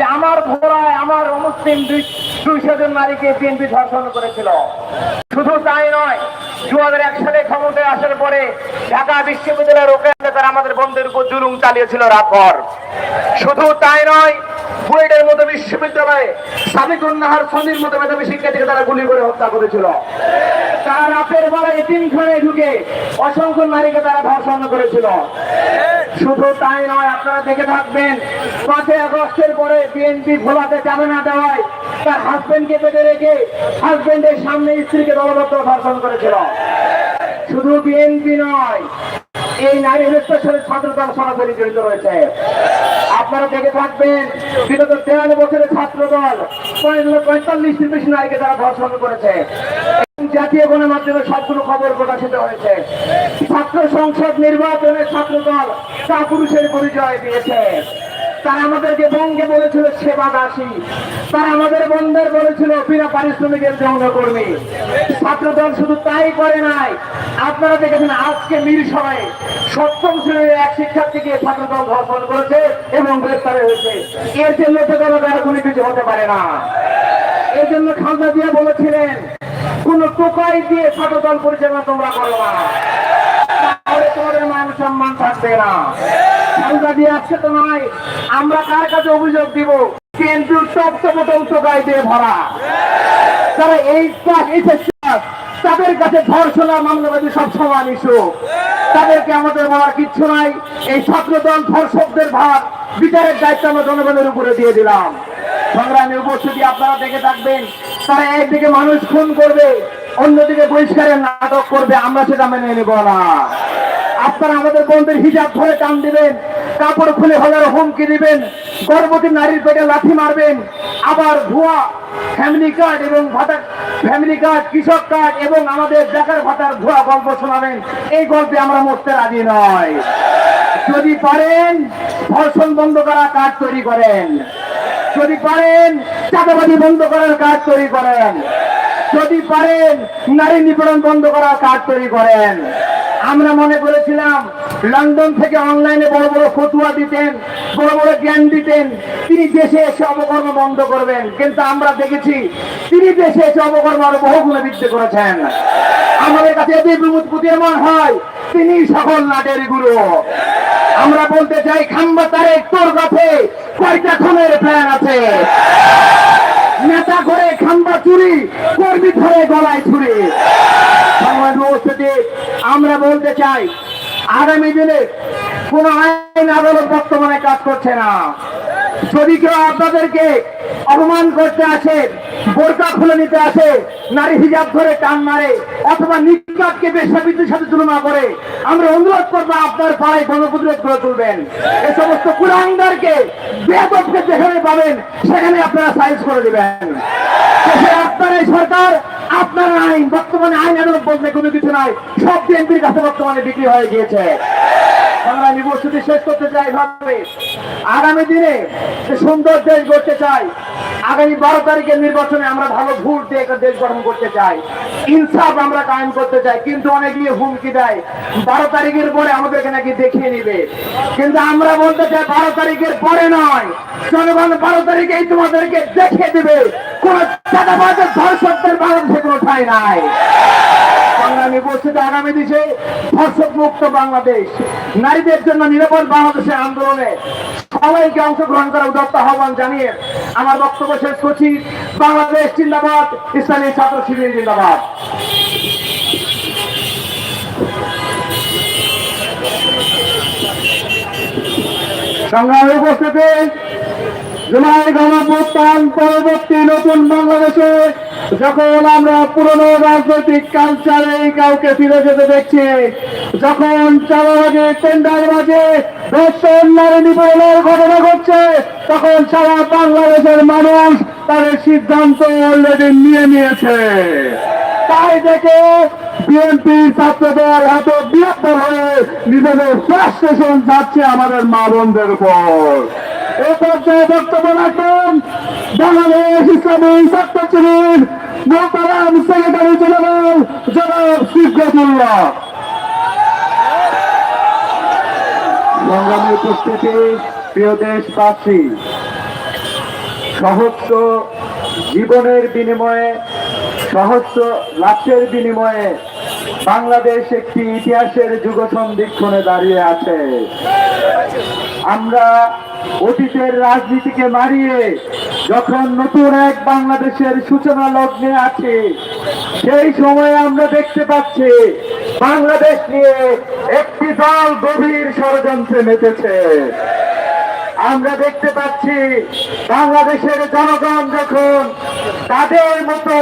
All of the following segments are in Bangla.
যে আমার ঘোড়ায় আমার অমুসলিম দুই দুইশো জন নারীকে বিএনপি ধর্ষণ করেছিল। শুধু তাই নয় দু হাজার এক সালে ক্ষমতায় আসার পরে ঢাকা বিশ্ববিদ্যালয়ের ওকে তারা আমাদের বন্ধের উপর জুলুম চালিয়েছিল রাতভর শুধু তাই নয় বুয়েটের মতো বিশ্ববিদ্যালয়ে সাদিকুল নাহার সন্ধির মতো মেধাবী শিক্ষার্থীকে তারা গুলি করে হত্যা করেছিল। রাতের বেলায় তিনখানে ঢুকে অসংখ্য নারীকে তারা ধর্ষণ করেছিল। শুধু তাই নয়, আপনারা দেখে থাকবেন, পাঁচই আগস্টের পরে বিএনপি ভোলাতে যাবে না দেওয়ায় তার হাজবেন্ডকে বেঁধে রেখে হাজবেন্ডের সামনে স্ত্রীকে দলবদ্ধ ধর্ষণ করেছিল। শুধু বিএনপি নয়, এই নারী হত্যার সাথে ছাত্রদল সরাসরি জড়িত রয়েছে। আপনারা দেখে থাকবেন, বিগত তেরো বছরের ছাত্র দল পঁয়তাল্লিশটি বেশি নারীকে তারা ধর্ষণ করেছে। জাতীয় গণমাধ্যমে সবগুলো খবর প্রকাশিত হয়েছে। ছাত্র সংসদ নির্বাচনে ছাত্র দল তা পুরুষের পরিচয় দিয়েছে। তারা আমাদেরকে বঙ্গে বলেছিল, সেবা দাসী। তারা আমাদের বন্ধের বলেছিল, বিনা পারিশ্রমিকের যৌনকর্মী। ছাত্র দল শুধু তাই করে নাই। আপনারা দেখেছেন, আজকে মির সময়ে সপ্তম শ্রেণির এক শিক্ষার্থীকে ছাত্র দল ধর্ষণ করেছে এবং গ্রেফতার হয়েছে। এর জন্য তো কোনো কোনো কিছু হতে পারে না। এর জন্য খালদা দিয়া বলেছিলেন কোন টোকাই দিয়ে ছাত্র দল পরিচালনা তোমরা করো না। তাহলে তোমাদের মান সম্মান থাকবে না। দিয়ে আসছে তো নয়। আমরা কার কাছে অভিযোগ দিব? তাদের কাছে ধর্ষণা, মামলাবাদী সব ইস্যু। তাদেরকে আমাদের বলার কিচ্ছু নাই। এই ছাত্র দল ধর্ষকদের ভার, বিচারের দায়িত্ব আমরা জনগণের উপরে দিয়ে দিলাম। সংগ্রামী উপস্থিতি আপনারা দেখে থাকবেন। তারা একদিকে মানুষ খুন করবে, অন্যদিকে বহিষ্কারের নাটক করবে, আমরা সেটা মেনে নেব না। আপনারা আমাদের বন্ধুর হিজাব ধরে টান দিবেন, কাপড় খুলে হলার হুমকি দিবেন, গর্ভবতী নারীর পেটে লাথি মারবেন, আবার ভুয়া ফ্যামিলি কার্ড এবং ভাতা ফ্যামিলি কার্ড কৃষক কার্ড এবং আমাদের বেকার ভাতার ভুয়া গল্প শোনাবেন। এই গল্পে আমরা মরতে রাজি নয়। যদি পারেন, ধর্ষণ বন্ধ করা কাজ তৈরি করেন। যদি পারেন চাঁদাবাজি বন্ধ করার কাজ তৈরি করেন। যদি পারেন, নারী নিপীড়ন বন্ধ করার কাজ তৈরি করেন। আমরা মনে করেছিলাম, লন্ডন থেকে অনলাইনে বড় বড় ফতুয়া দিতেন, বড় বড় জ্ঞান দিতেন, তিনি দেশে এসে অপকর্ম বন্ধ করবেন। কিন্তু আমরা দেখেছি, তিনি দেশে এসে অপকর্ম আরও বহু গুণে বৃদ্ধি করেছেন। আমাদের কাছে যদি প্রতীয়মান হয় তিনি সকল নাটের গুরু। আমরা বলতে চাই, খাম্বা তারে তোর কাছে কয়টা খুনের প্ল্যান আছে? নেতা করে খাম্বা চুরি, কর্মী ধরে গলায় ছুরি। আমরা বলতে চাই, আগামী দিনে কোন আইন আদালত বর্তমানে কাজ করছে না। যদি কেউ আপনাদেরকে অপমান করতে আসে, বোরকা খুলে নিতে আসে, নারী হিজাব ধরে টান মারে, অথবা নিকাবকে বেশাবিদ্যের সাথে তুলনা করে। আমরা অনুরোধ করব, আপনার পাড়ায় গণপ্রতিরোধ করে তুলবেন। এই সমস্ত কুলাঙ্গারকে বেদবকে যেখানে পাবেন, সেখানে আপনারা সাইজ করে দিবেন। আপনার এই সরকার, আপনার আইন, বর্তমানে আইন আদালত বলতে কোনো কিছু নাই। সব বিএনপির কাছে বর্তমানে বিক্রি হয়ে গিয়েছে। আমরা নিবসতি শেষ করতে চাই ভাবে আগামী দিনে যে সুন্দর দেশ গড়তে চাই, আগামী বারো তারিখের নির্বাচনে আমরা ভালো ভোট দিয়ে একটা দেশ গঠন করতে চাই। ইনসাফ আমরা কায়েম করতে চাই, কিন্তু অনেক হুমকি দেয়। বারো তারিখের পরে আমাদেরকে নাকি দেখিয়ে নিবে। কিন্তু আমরা বলতে চাই বারো তারিখের পরে নয়। জনগণ বারো তারিখেই তোমাদেরকে দেখিয়ে দিবে, কোন চাঁদাবাজের ধর্ষকদের বাংলাদেশে কোনো ঠাঁই নাই। আগামী মুক্ত বাংলাদেশ। নারীদের জন্য নিরাপদ বাংলাদেশের আন্দোলনে সবাইকে অংশগ্রহণ করার আহ্বান জানিয়ে আমার বক্তব্য শেষ করছি। বাংলাদেশ জিন্দাবাদ, ইসলামী ছাত্র শিবির জিন্দাবাদ। উপস্থিতি, জুলাই পরবর্তী নতুন বাংলাদেশে যখন আমরা পুরনো রাজনৈতিক কালচারে কাউকে ফিরে যেতে দেখছি, যখন চালাবাজে টেন্ডার বাজে ঘটনা ঘটছে, তখন সারা বাংলাদেশের মানুষ তাদের সিদ্ধান্ত অলরেডি নিয়ে নিয়েছে। তাই দেখে বিএনপি ছাত্রদল এত বৃহত্তর হয়ে নিজেদের ফ্রাস্ট্রেশন যাচ্ছে আমাদের মা বোনদের উপর। এ পর্যায়ে বক্তব্য রাখেন বাংলাদেশ ইসলামী ছাত্র মোহতারাম সেক্রেটারি জেনারেল, জনাব সিদ্ধাতুল্লাহ সংগ্রামী উপস্থিতি, প্রিয় দেশবাসী, সহস্র জীবনের বিনিময়ে, সহস্র লাশের বিনিময়ে বাংলাদেশ একটি ইতিহাসের যুগ সন্ধিক্ষণে দাঁড়িয়ে আছে। আমরা অতীতের রাজনীতিকে মারিয়ে যখন নতুন এক বাংলাদেশের সূচনা লগ্নে আছে, সেই সময়ে আমরা দেখতে পাচ্ছি, বাংলাদেশ নিয়ে একটি দল গভীর ষড়যন্ত্রে মেতেছে। আমরা দেখতে পাচ্ছি, বাংলাদেশের জনগণ যখন তাদের মতো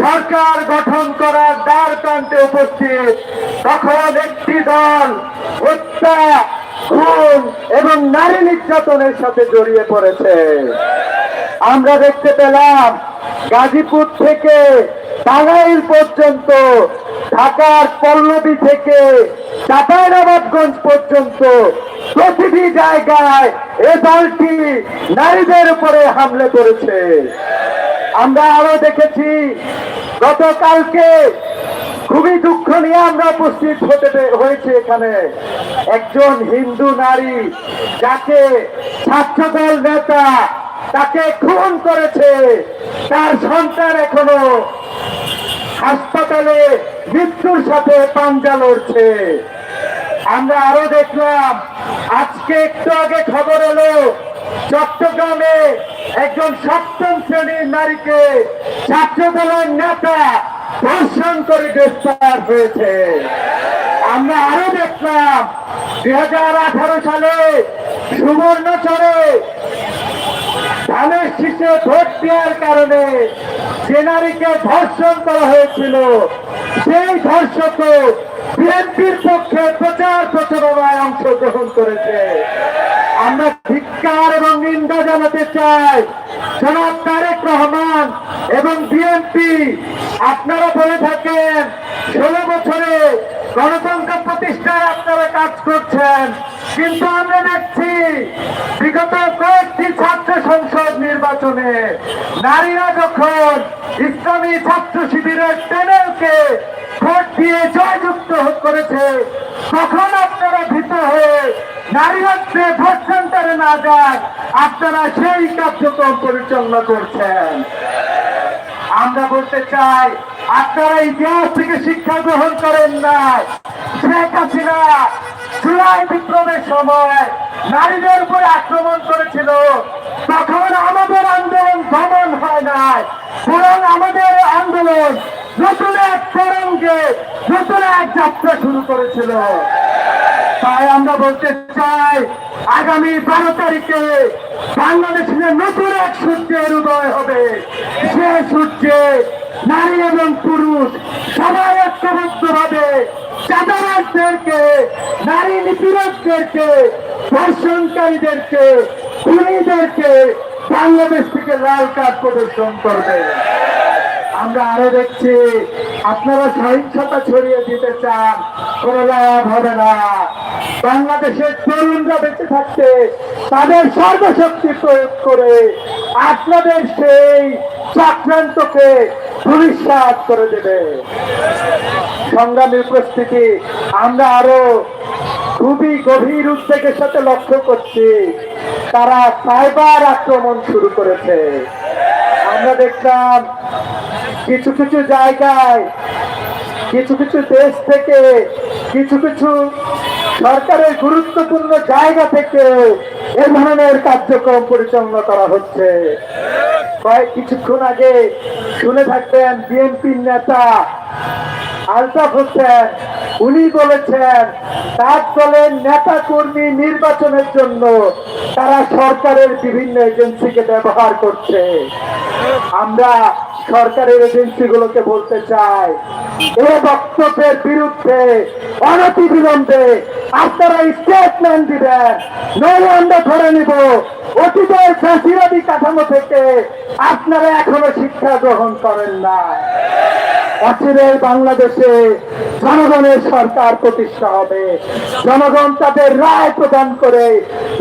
সরকার গঠন করার দ্বার প্রান্তে উপস্থিত, তখন একটি দল হত্যা, খুন এবং নারী নির্যাতনের সাথে জড়িয়ে পড়েছে। আমরা দেখতে পেলাম গাজীপুর থেকে টাঙ্গাইল পর্যন্ত, ঢাকার পল্লবী থেকে চাঁপাইনবাবগঞ্জ পর্যন্ত প্রতিটি জায়গায় এ দলটি নারীদের উপরে হামলে করেছে। আমরা আরও দেখেছি, গতকালকে খুবই দুঃখ নিয়ে আমরা উপস্থিত হতে হয়েছে এখানে। একজন হিন্দু নারী যাকে ছাত্রদল নেতা তাকে খুন করেছে। তার সন্তান এখনও হাসপাতালে মৃত্যুর সাথে পাঞ্জা লড়ছে। আমরা আরও দেখলাম, আজকে একটু আগে খবর এলো, চট্টগ্রামে একজন সপ্তম শ্রেণির নারীকে ছাত্র দলের নেতা ধর্ষণ করে গ্রেফতার হয়েছে। আমরা আরও দেখলাম, দুই হাজার আঠারো সালে সুবর্ণচরে ধানের শীষে ভোট দেওয়ার কারণে যে নারীকে ধর্ষণ করা হয়েছিল, সেই ধর্ষক বিএনপির পক্ষে প্রচার প্রচারণায় অংশগ্রহণ করেছে। আমরা ধিক্কার এবং নিন্দা জানাতে চাই, জনাব তারেক রহমান এবং বিএনপি, আপনারা বলে থাকেন, ষোলো বছরে গণতন্ত্র প্রতিষ্ঠায় আপনারা কাজ করছেন, কিন্তু আমরা দেখছি বিগত কয়েকটি ছাত্র সংসদ নির্বাচনে নারীরা যখন ইসলামী ছাত্র শিবিরের প্যানেলকে ভোট দিয়ে জয়যুক্ত করেছে, তখন আপনারা ভীত হয়ে নারীরাত্রে ভোট সেন্টারে না যান, আপনারা সেই কার্যক্রম পরিচালনা করছেন। আমরা বলতে চাই আপনারা ইতিহাস থেকে শিক্ষা গ্রহণ করেন না শেখ হাসিনা জুলাই বিপ্লবের সময় নারীদের উপরে আক্রমণ করেছিল। তখন আমাদের আন্দোলন দমন হয় নাই। বরং আমাদের আন্দোলন নতুন এক তরঙ্গে, নতুন এক যাত্রা শুরু করেছিল। তাই আমরা বলতে চাই, আগামী বারো তারিখে বাংলাদেশে নতুন এক সূর্যের উদয় হবে। সে সূর্যে নারী এবং পুরুষ সবাই ঐক্যবদ্ধ হবে চাঁদাবাজদেরকে নারী নিপীড়কদেরকে ধর্ষণকারীদেরকে, খুনিদেরকে বাংলাদেশ থেকে লাল কার্ড প্রদর্শন করবে। আমরা আরও দেখছি, আপনারা সহিংসতা ছড়িয়ে দিতে চান, কোন লাভ হবে না। বাংলাদেশের তরুণরা বেঁচে থাকতে তাদের সর্বশক্তি প্রয়োগ করে আপনাদের সেই চক্রান্তকে ভবিষ্যৎ করে দেবে। সংগ্রামী উপস্থিতি, আমরা আরও খুবই গভীর উদ্বেগের সাথে লক্ষ্য করছি। তারা সাইবার আক্রমণ শুরু করেছে। আমরা দেখলাম কিছু কিছু জায়গায়, কিছু কিছু দেশ থেকে, কিছু কিছু সরকারের গুরুত্বপূর্ণ জায়গা থেকে এ ধরনের কার্যক্রম পরিচালনা করা হচ্ছে। কয়েক কিছুক্ষণ আগে শুনে থাকবেন বিএনপির নেতা আলতাফ হোসেন। উনি বলেছেন, তার দলের নেতা কর্মী নির্বাচনের জন্য তারা সরকারের বিভিন্ন এজেন্সিকে ব্যবহার করছে। আমরা সরকারের এজেন্সিগুলোকে বলতে চাই, এ বক্তব্যের বিরুদ্ধে অনতি বিলম্বে আপনারা স্টেটমেন্ট দিবেন। নইলে আমরা ধরে নিব অতীতের ফ্যাসিবাদী কাঠামো থেকে আপনারা এখনও শিক্ষা গ্রহণ করেন না। অচিরে বাংলাদেশে জনগণের সরকার প্রতিষ্ঠা হবে। জনগণ তাদের রায় প্রদান করে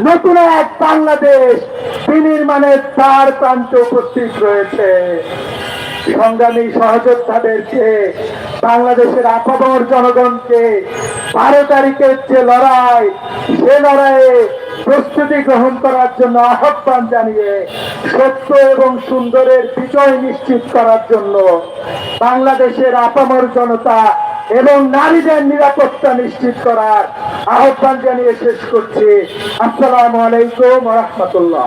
নতুন এক বাংলাদেশ বিনির্মাণের তার প্রান্তে উপস্থিত রয়েছে। সংগ্রামী সহযোদ্ধাদেরকে, বাংলাদেশের আপামর জনগণকে বারো তারিখের যে লড়াই, সে লড়াইয়ে প্রস্তুতি গ্রহণ করার জন্য আহ্বান জানিয়ে, সত্য এবং সুন্দরের বিজয় নিশ্চিত করার জন্য বাংলাদেশের আপামর জনতা এবং নারীদের নিরাপত্তা নিশ্চিত করার আহ্বান জানিয়ে শেষ করছি। আসসালামু আলাইকুম রহমতুল্লাহ।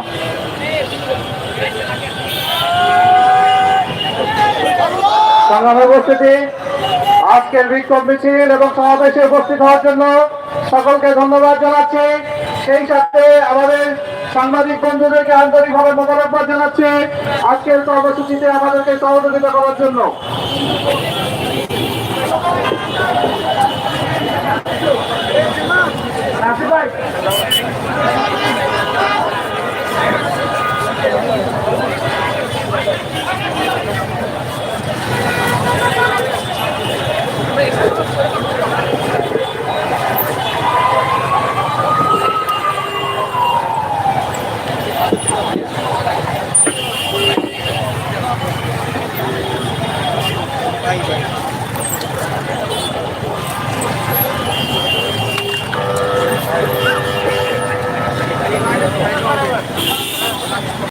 উপস্থিতি। আজকের বিক্ষোভ মিছিল এবং সমাবেশে উপস্থিত হওয়ার জন্য সকলকে ধন্যবাদ জানাচ্ছি। সেই সাথে আমাদের সাংবাদিক বন্ধুদেরকে আন্তরিকভাবে মতামত জানাচ্ছি আজকের কর্মসূচিতে আমাদেরকে সহযোগিতা করার জন্য